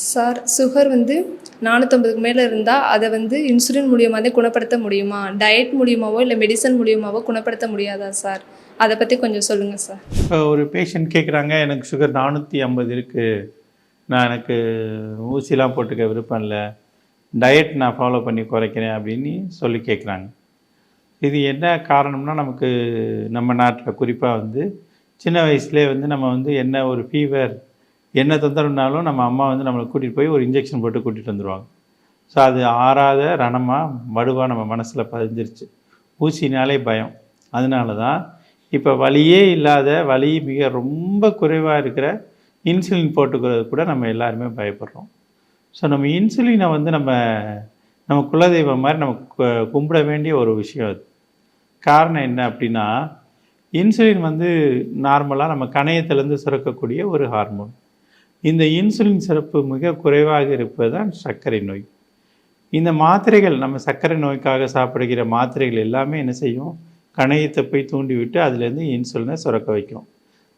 Sir sugar வந்து நானூற்றம்பதுக்கு மேலே இருந்தால் அதை வந்து இன்சுலின் மூலியமாக தான் குணப்படுத்த முடியுமா? டயட் மூலியமாகவோ இல்லை மெடிசன் மூலியமாவோ குணப்படுத்த முடியாதா சார்? அதை பற்றி கொஞ்சம் சொல்லுங்கள் சார். இப்போ ஒரு பேஷண்ட் கேட்குறாங்க எனக்கு சுகர் நானூற்றி ஐம்பது இருக்குது நான் எனக்கு ஊசிலாம் போட்டுக்க விருப்பம் இல்லை. டயட் நான் ஃபாலோ பண்ணி குறைக்கிறேன் அப்படின்னு சொல்லி கேட்குறாங்க இது என்ன காரணம்னா நமக்கு நம்ம நாட்டில் குறிப்பாக வந்து சின்ன வயசுலேயே வந்து நம்ம வந்து என்ன ஒரு ஃபீவர் என்ன தொந்தரவுனாலும் நம்ம அம்மா வந்து நம்மளை கூட்டிகிட்டு போய் ஒரு இன்ஜெக்ஷன் போட்டு கூட்டிகிட்டு வந்துடுவாங்க ஸோ அது ஆறாத ரணமாக வடுவாக நம்ம மனசில் பதிஞ்சிருச்சு. ஊசினாலே பயம். அதனால தான் இப்போ வலியே இல்லாத வலி மிக ரொம்ப குறைவாக இருக்கிற இன்சுலின் போட்டுக்கிறது கூட நம்ம எல்லாருமே பயப்படுறோம். ஸோ நம்ம இன்சுலினை வந்து நம்ம நம்ம குலதெய்வம் மாதிரி நம்ம கும்பிட வேண்டிய ஒரு விஷயம் அது. காரணம் என்ன அப்படின்னா இன்சுலின் வந்து நார்மலாக நம்ம கணையத்திலேருந்து சுரக்கக்கூடிய ஒரு ஹார்மோன் இந்த இன்சுலின் சுரப்பு மிக குறைவாக இருப்பது தான் சர்க்கரை நோய். இந்த மாத்திரைகள் நம்ம சர்க்கரை நோய்க்காக சாப்பிடுகிற மாத்திரைகள் எல்லாமே என்ன செய்யும்? கணையத்தை போய் தூண்டிவிட்டு அதுலேருந்து இன்சுலினை சுரக்க வைக்கும்.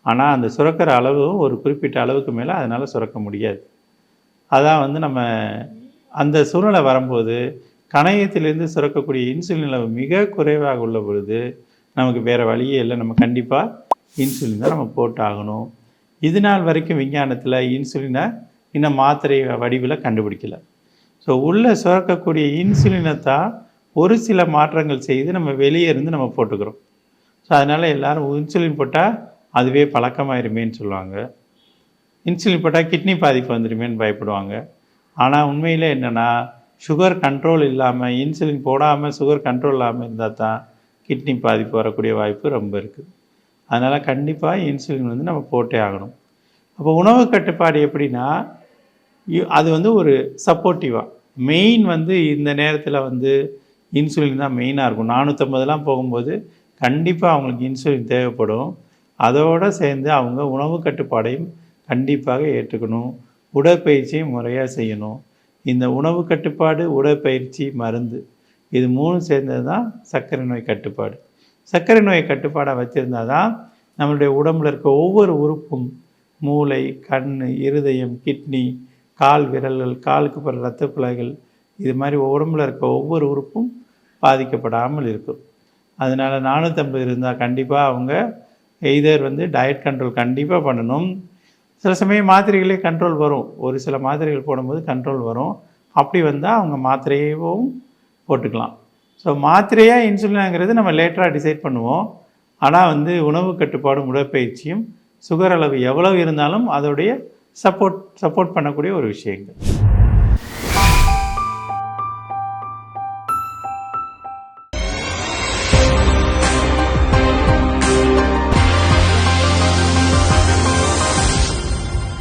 ஆனால் அந்த சுரக்கிற அளவும் ஒரு குறிப்பிட்ட அளவுக்கு மேலே அதனால் சுரக்க முடியாது. அதான் வந்து நம்ம அந்த சூழ்நிலை வரும்போது கணையத்திலேருந்து சுரக்கக்கூடிய இன்சுலின் அளவு மிக குறைவாக உள்ள பொழுது நமக்கு வேறு வழியே இல்லை. நம்ம கண்டிப்பாக இன்சுலின் தான் நம்ம போட்டாகணும். இது நாள் வரைக்கும் விஞ்ஞானத்தில் இன்சுலினை இன்னும் மாத்திரை வடிவில் கண்டுபிடிக்கல. ஸோ உள்ளே சுரக்கக்கூடிய இன்சுலினை தான் ஒரு சில மாற்றங்கள் செய்து நம்ம வெளியே இருந்து நம்ம போட்டுக்கிறோம். ஸோ அதனால் எல்லோரும் இன்சுலின் போட்டால் அதுவே பழக்கமாயிருமேன்னு சொல்லுவாங்க. இன்சுலின் போட்டால் கிட்னி பாதிப்பு வந்துடுமேன்னு பயப்படுவாங்க. ஆனால் உண்மையில் என்னென்னா சுகர் கண்ட்ரோல் இல்லாமல் இன்சுலின் போடாமல் சுகர் கண்ட்ரோல் இல்லாமல் இருந்தால் தான் கிட்னி பாதிப்பு வரக்கூடிய வாய்ப்பு ரொம்ப இருக்குது. அதனால் கண்டிப்பாக இன்சுலின் வந்து நம்ம போட்டே ஆகணும். அப்போ உணவு கட்டுப்பாடு எப்படின்னா அது வந்து ஒரு சப்போர்ட்டிவாக மெயின் வந்து இந்த நேரத்தில் வந்து இன்சுலின் தான் மெயினாக இருக்கும். நானூற்றம்பதுலாம் போகும்போது கண்டிப்பாக அவங்களுக்கு இன்சுலின் தேவைப்படும். அதோடு சேர்ந்து அவங்க உணவு கட்டுப்பாடையும் கண்டிப்பாக ஏற்றுக்கணும். உடற்பயிற்சியும் முறையாக செய்யணும். இந்த உணவு கட்டுப்பாடு உடற்பயிற்சி மருந்து இது மூணும் சேர்ந்தது தான் சர்க்கரை நோய் கட்டுப்பாடு. சர்க்கரை நோய் கட்டுப்பாடாக வச்சுருந்தா தான் நம்மளுடைய உடம்புல இருக்க ஒவ்வொரு உறுப்பும் மூளை கண் இருதயம் கிட்னி கால் விரல்கள் காலுக்கு போகிற இரத்த குழாய்கள் இது மாதிரி உடம்புல இருக்க ஒவ்வொரு உறுப்பும் பாதிக்கப்படாமல் இருக்கும். அதனால் நானூற்றம்பது இருந்தால் கண்டிப்பாக அவங்க எய்தர் வந்து டயட் கண்ட்ரோல் கண்டிப்பாக பண்ணணும். சில சமயம் மாத்திரைகளே கண்ட்ரோல் வரும். ஒரு சில மாத்திரைகள் போடும்போது கண்ட்ரோல் வரும். அப்படி வந்தால் அவங்க மாத்திரையவும் போட்டுக்கலாம். ஸோ மாத்திரையாக இன்சுலினாங்கிறது நம்ம லேட்டராக டிசைட் பண்ணுவோம். ஆனால் வந்து உணவு கட்டுப்பாடும் உடற்பயிற்சியும் சுகர் அளவு எவ்வளவு இருந்தாலும் அதோடைய சப்போர்ட் சப்போர்ட் பண்ணக்கூடிய ஒரு விஷயங்கள்.